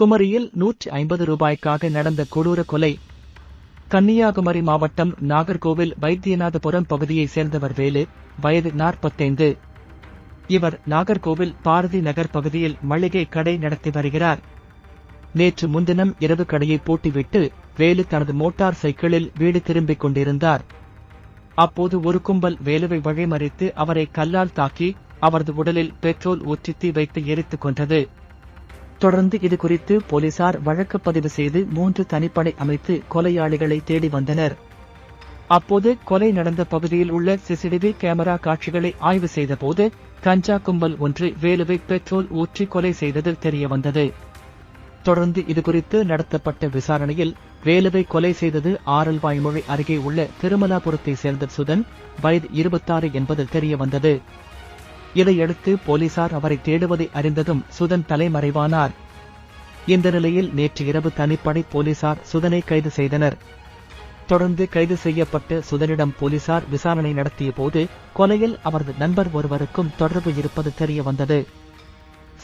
குமரியில் நூற்றி ஐம்பது ரூபாய்க்காக நடந்த கொடூர கொலை. கன்னியாகுமரி மாவட்டம் நாகர்கோவில் வைத்தியநாதபுரம் பகுதியைச் சேர்ந்தவர் வேலு வயது நாற்பத்தைந்து. இவர் நாகர்கோவில் பாரதி நகர் பகுதியில் மளிகை கடை நடத்தி வருகிறார். நேற்று முன்தினம் இரவு கடையை பூட்டிவிட்டு வேலு தனது மோட்டார் சைக்கிளில் வீடு திரும்பிக் கொண்டிருந்தார். அப்போது ஒரு கும்பல் வேலுவை வழிமறித்து அவரை கல்லால் தாக்கி அவரது உடலில் பெட்ரோல் ஊற்றி தீ வைத்து எரித்துக் கொன்றது. தொடர்ந்து இது குறித்து போலீசார் வழக்கு பதிவு செய்து மூன்று தனிப்படை அமைத்து கொலையாளிகளை தேடி வந்தனர். அப்போது கொலை நடந்த பகுதியில் உள்ள சிசிடிவி கேமரா காட்சிகளை ஆய்வு செய்தபோது கஞ்சா கும்பல் ஒன்று வேலுவை பெட்ரோல் ஊற்றி கொலை செய்தது தெரியவந்தது. தொடர்ந்து இதுகுறித்து நடத்தப்பட்ட விசாரணையில் வேலுவை கொலை செய்தது ஆரல்வாய்மொழி அருகே உள்ள திருமலாபுரத்தை சேர்ந்த சுதன் வயது இருபத்தாறு என்பது தெரியவந்தது. இதையடுத்து போலீசார் அவரை தேடுவதை அறிந்ததும் சுதன் தலைமறைவானார். இந்த நிலையில் நேற்று இரவு தனிப்படை போலீசார் சுதனை கைது செய்தனர். தொடர்ந்து கைது செய்யப்பட்டு சுதனிடம் போலீசார் விசாரணை நடத்திய போது கொலையில் அவரது நண்பர் ஒருவருக்கும் தொடர்பு இருப்பது தெரிய வந்தது.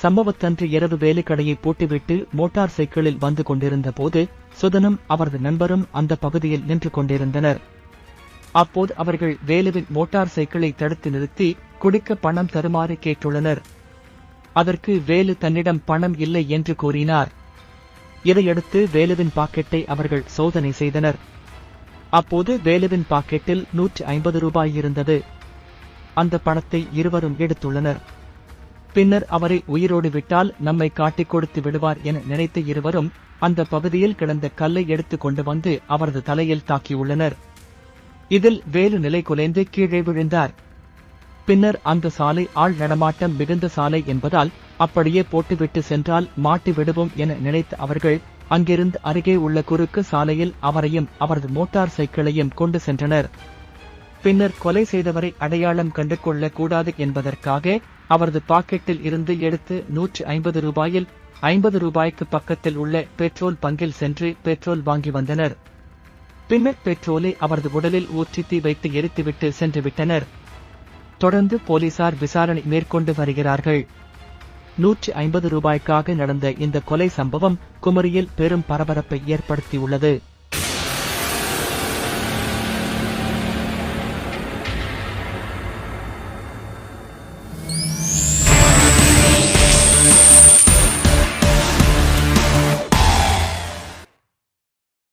சம்பவத்தன்று இரவு வேலைக்கடையை பூட்டிவிட்டு மோட்டார் சைக்கிளில் வந்து கொண்டிருந்த போது சுதனும் அவரது நண்பரும் அந்த பகுதியில் நின்று கொண்டிருந்தனர். அப்போது அவர்கள் வேலுவின் மோட்டார் சைக்கிளை தடுத்து நிறுத்தி குடிக்க பணம் தருமாறு கேட்டுள்ளனர். அதற்கு வேலு தன்னிடம் பணம் இல்லை என்று கூறினார். இதையடுத்து வேலுவின் பாக்கெட்டை அவர்கள் சோதனை செய்தனர். அப்போது வேலுவின் பாக்கெட்டில் நூற்றி ஐம்பது ரூபாய் இருந்தது. அந்த பணத்தை இருவரும் எடுத்துள்ளனர். பின்னர் அவரை உயிரோடு விட்டால் நம்மை காட்டிக் கொடுத்து விடுவார் என நினைத்த இருவரும் அந்த பகுதியில் கிடந்த கல்லை எடுத்துக் கொண்டு வந்து அவரது தலையில் தாக்கியுள்ளனர். இதில் வேலு நிலை குலைந்து கீழே விழுந்தார். பின்னர் அந்த சாலை ஆள் நடமாட்டம் மிகுந்த சாலை என்பதால் அப்படியே போட்டுவிட்டு சென்றால் மாட்டி விடுவோம் என நினைத்த அவர்கள் அங்கிருந்து அருகே உள்ள குறுக்கு சாலையில் அவரையும் அவரது மோட்டார் சைக்கிளையும் கொண்டு சென்றனர். பின்னர் கொலை செய்தவரை அடையாளம் கண்டு கொள்ள கூடாது என்பதற்காக அவரது பாக்கெட்டில் இருந்து எடுத்து நூற்றி ஐம்பது ரூபாயில் ஐம்பது ரூபாய்க்கு பக்கத்தில் உள்ள பெட்ரோல் பங்கில் சென்று பெட்ரோல் வாங்கி வந்தனர். பின்னர் பெட்ரோலை அவரது உடலில் ஊற்றி தீ வைத்து எரித்துவிட்டு சென்று விட்டனர் தொடர்ந்து போலீசார் விசாரணை மேற்கொண்டு வருகிறார்கள். நூற்றி ஐம்பது ரூபாய்க்காக நடந்த இந்த கொலை சம்பவம் குமரியில் பெரும் பரபரப்பை ஏற்படுத்தியுள்ளது.